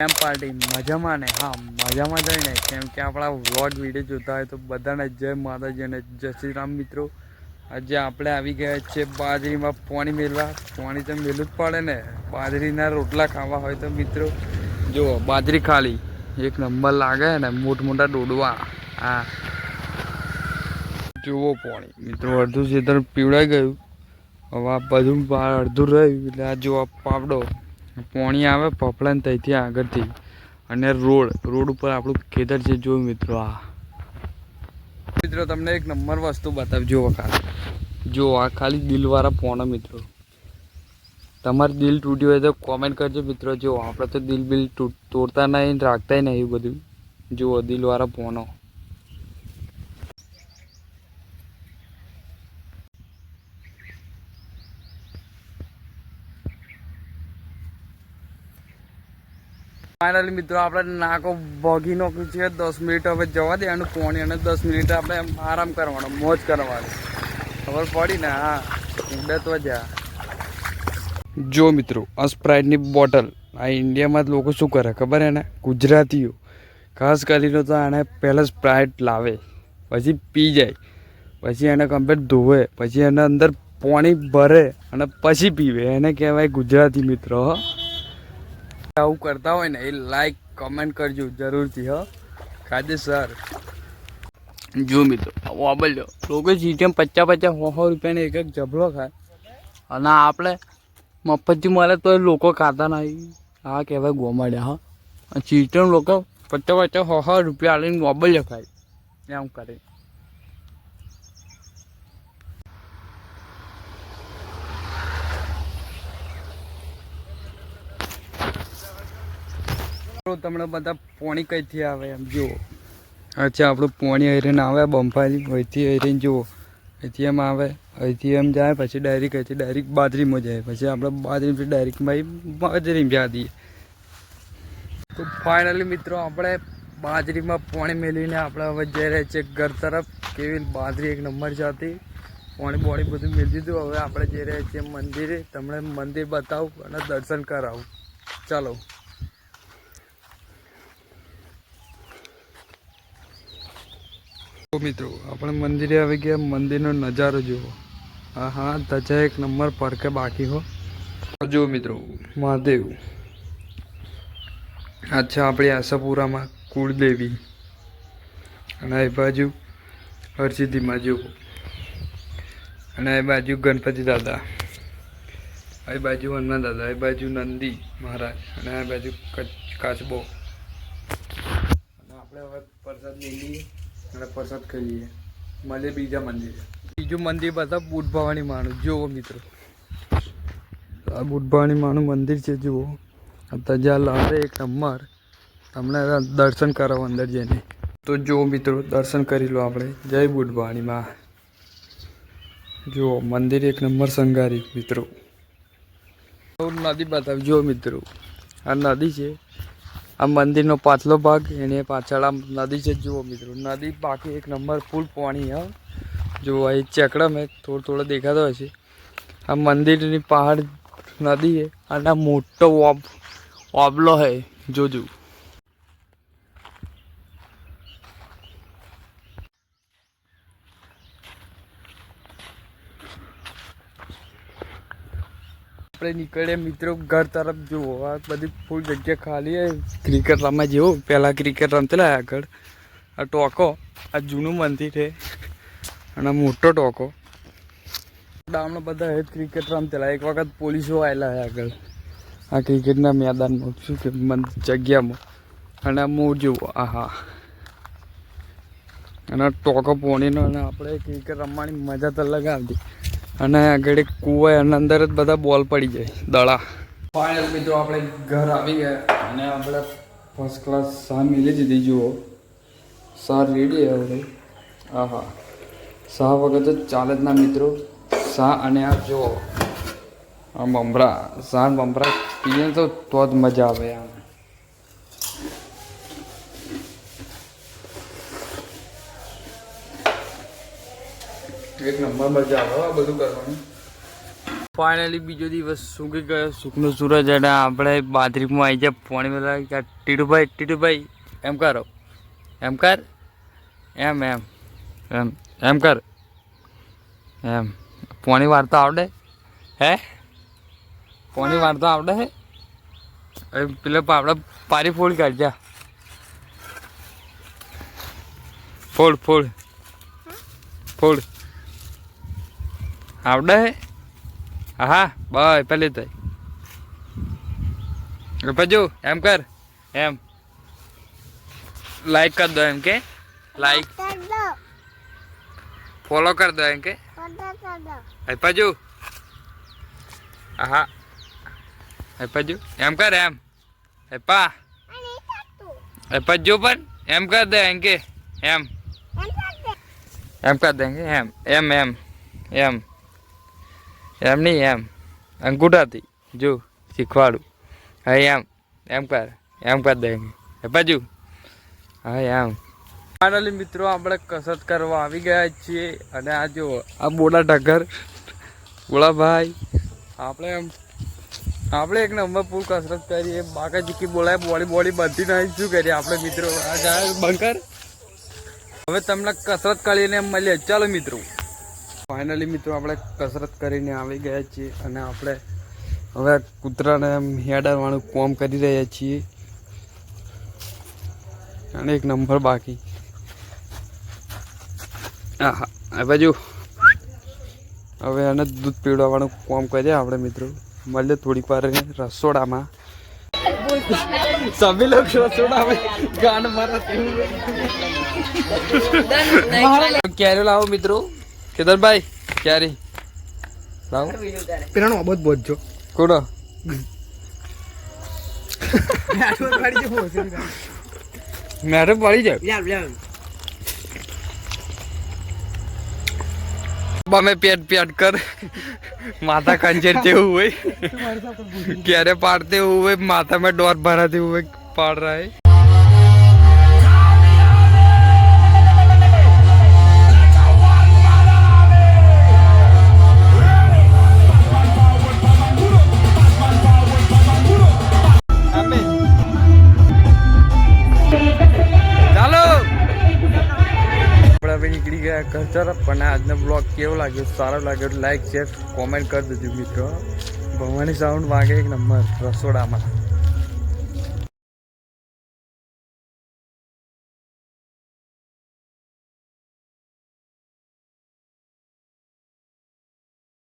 કેમ પાર્ટી? મજામાં ને? હા, મજામાં જ ને. કેમ કે આપણા વ્લોગ વીડિયો જોતા હોય તો બધાને જય માતાજી અને જય શ્રી રામ મિત્રો. આજે આપણે આવી ગયા છે બાજરીમાં પાણી મેળવા પાણી તો મેળવું જ પડે ને. બાજરીના રોટલા ખાવા હોય તો મિત્રો, જુઓ, બાજરી ખાલી. એક નંબર લાગે ને મોટમોટા ડોડવા હા. જુઓ પાણી. મિત્રો, અડધું ખેતર પીવડાઈ ગયું. હવે બધું અડધું રહ્યું. એટલે આ જુઓ પાવડો. પોણી આવે પપલાને ત્યાંથી આગળથી. અને રોડ રોડ ઉપર આપણું ખેતર છે જો મિત્રો, આ. મિત્રો, તમને એક નંબર વસ્તુ બતાવજો વખત જો આ ખાલી દિલવાળા પોણો, મિત્રો. તમારું દિલ તૂટ્યું હોય તો કોમેન્ટ કરજો, મિત્રો. જો આપણે તો દિલ બિલ તોડતા નહીં, રાખતા નહીં એવું બધું. જુઓ, દિલવાળા પોનો ફાઇનલી મિત્રો, આપણે નાકો ભોગી નાખ્યું છે. દસ મિનિટ હવે જવા દે અને પોણી અને દસ મિનિટ આપણે આરામ કરવાનો, મોજ કરવાનો. ખબર પડી ને? હા. ઉડે તો જા. જો મિત્રો, આ સ્પ્રાઇટની બોટલ આ ઇન્ડિયામાં જ લોકો શું કરે ખબર એને? ગુજરાતીઓ. ખાસ કરીને તો આને પહેલાં સ્પ્રાઇટ લાવે, પછી પી જાય, પછી એને કમ્પ્લેટ ધોવે, પછી એના અંદર પાણી ભરે અને પછી પીવે. એને કહેવાય ગુજરાતી મિત્રો આવું કરતા હોય ને એ લાઈક કમેન્ટ કરજો જરૂરથી, હ. કાયદેસર જો મિત્રો વાબલ્યો લોકો સીટીએમ પચાસ પચાસ, સો સો રૂપિયાને એક એક જબલો ખાય. અને આપણે મફતથી મળે તો લોકો ખાતા નહીં. આ કહેવાય ગોમાડ્યા, હા. સીટીએમ લોકો પચાસ પચાસ, સો સો રૂપિયા આલીને વાબલ્યો ખાય. એમ કરે. તમને બધા પોણી કઈથી આવે એમ, જુઓ. અચ્છા, આપણું પોણી હરીને આવે બંફારી અહીંથી હરીને જુઓ. અહીંથી એમ આવે, અહીંથી એમ જાય, પછી ડાયરેક્ટ અહીંથી ડાયરેક્ટ બાજરીમાં જાય. પછી આપણે બાજરીથી ડાયરેક્ટમાં બાજરીમાં જા દઈએ. તો ફાઇનલી મિત્રો, આપણે બાજરીમાં પોણી મેળવીને આપણે હવે જઈ રહ્યા છીએ ઘર તરફ. કેવી બાજરી એક નંબર જાતી પાણી બોણી બધું મેળવી દીધું. હવે આપણે જઈ રહ્યા છીએ મંદિરે. તમને મંદિર બતાવું અને દર્શન કરાવું. ચાલો. મિત્રો. આપણે મંદિરે આવી ગયા, મંદિરનો નજારો જુઓ. હા હા ધજા એક નંબર પરકે બાકી હો. જુઓ મિત્રો, મહાદેવ. અચ્છા આપણી આશાપુરામાં કુળદેવી. અને એ બાજુ હરસિદ્ધિમાં જુઓ. અને એ બાજુ ગણપતિ દાદા. એ બાજુ હનુમાન દાદા એ બાજુ નંદી મહારાજ, અને આ બાજુ કચ- કાચબો. અને આપણે હવે પ્રસાદ લઈ લઈએ. અને પ્રસાદ ખાઈ લઈએ મળીએ બીજા મંદિરે. બીજું મંદિર બધા બુટ ભવાની માનું. જુઓ મિત્રો. આ બુટ માનું મંદિર છે, જુઓ. તજા લાવે એક નંબર, તમને દર્શન કરાવો અંદર જઈને. તો જુઓ મિત્રો, દર્શન કરી લો આપણે. જય બુટ ભવાની માં. જુઓ, મંદિર એક નંબર સંગારી, મિત્રો. નદી બતાવી, જુઓ મિત્રો. આ નદી છે આ મંદિરનો પાછલો ભાગ, એને પાછળ આમ નદી છે, જુઓ મિત્રો. નદી બાકી એક નંબર ફૂલ પાણી, હા. જુઓ અહીં ચેકડા મેં થોડો થોડો દેખાતો હશે આ મંદિરની પહાડ નદી છે અને મોટો ઓબ, ઓબલો હે, જોજો. આપણે નીકળ્યા મિત્રો ઘર તરફ. જુઓ, આ બધી ફૂલ જગ્યા ખાલી ક્રિકેટ રમવા જેવું. પહેલાં ક્રિકેટ રમતેલા આગળ. આ ટોકો, આ જૂનું મંદિર છે. અને મોટો ટોકો. ડામણા બધા હેડ ક્રિકેટ રમતેલા. એક વખત પોલીસો આવેલા છે આગળ. આ ક્રિકેટના મેદાનમાં. શું કે જગ્યામાં. અને આ મોર જુઓ, આહા. અને ટોકો પોણીનો, અને આપણે ક્રિકેટ રમવાની મજા તો અલગ આવતી. અને આગળ એક કૂવો અને અંદર જ બધા બોલ પડી જાય દડા ફાઇનલ મિત્રો, આપણે ઘર આવી ગયા અને આપણે ફર્સ્ટ ક્લાસ સા મિલી દીધી, જુઓ. સા રેડી હવે. આહા. સા વગર તો ચાલે જ ના મિત્રો. સા અને આ જુઓ. આ બમરા સા બમરા પીએ તો તો જ મજા આવે આમ. એક નંબર મજા આવે, આ બધું કરવાનું. ફાઇનલી બીજો દિવસ સૂકી ગયો? સુખનો સૂરજ અને આપણે બાથરૂમમાં આવી જાય પાણી વાળા કે ટીટુભાઈ ટીટુભાઈ, એમ કરો. એમ કર. એમ એમ એમ એમ કર. એમ. પાણી તો આવડે? હે? પાણી તો આવડે? હે એમ પેલા આપણે પારી ફોડ કાઢજા. ફોડ ફોડ. ફોડ. આવડે? હે હા બાય પેલી તઈ. પછી એમ કર એમ. લાઈક કર દો એમ કે? લાઈક ફોલો કર દો. એમ કે? હૈપાજુ હા પછી એમ કર એમ. પા પછી પણ એમ કર દે એમ કે એમ. એમ કર દેંગે એમ એમ એમ એમ. એમ નહીં, એમ. અંગૂઠાથી, જો, શીખવાડું. હા, એમ. એમ કર એમ કર દે. બાજુ. હા, એમ. ફાઇનલી મિત્રો, આપણે કસરત કરવા આવી ગયા છીએ. અને આ જો, આ બોડા ઢગર, બોલાભાઈ, આપણે એમ, આપણે એક નંબર પૂર કસરત કરીએ બાકા ચીકી બોલાય, બોડી બોડી બધી નહીં શું કરીએ આપણે મિત્રો, આ બંકર. હવે તમને કસરત કરીને મળીએ. ચાલો, મિત્રો. ફાઇનલી મિત્રો આપણે કસરત કરીને આવી ગયા છીએ અને આપણે હવે કૂતરાને હેડાવાનું કોમ કરી રહ્યા છીએ. અને એક નંબર બાકી. હા આ બાજુ. હવે એને દૂધ પીવડાવવાનું કોમ કરીએ આપણે મિત્રો. મળીએ થોડીક વાર રસોડામાં. सभी लोग रसोड़ा में गान मारा લાવો મિત્રો. કેતનભાઈ ક્યારે? પેલાનો અબોધ બોધ જો કોનો મેડમ પડી જાય બમે પેટ પેટ કર. માથા કંચેર તેવું હોય. ક્યારે પાડતે હોય માથા મેં ડોર ભરાતી હોય પાડ રહા ઘર તરફ અને આજનો બ્લોગ કેવો લાગ્યો? સારો લાગ્યો લાઈક શેર કોમેન્ટ કરી દેજો મિત્રો. ભવાની સાઉન્ડ વાગે એક નંબર રસોડામાં.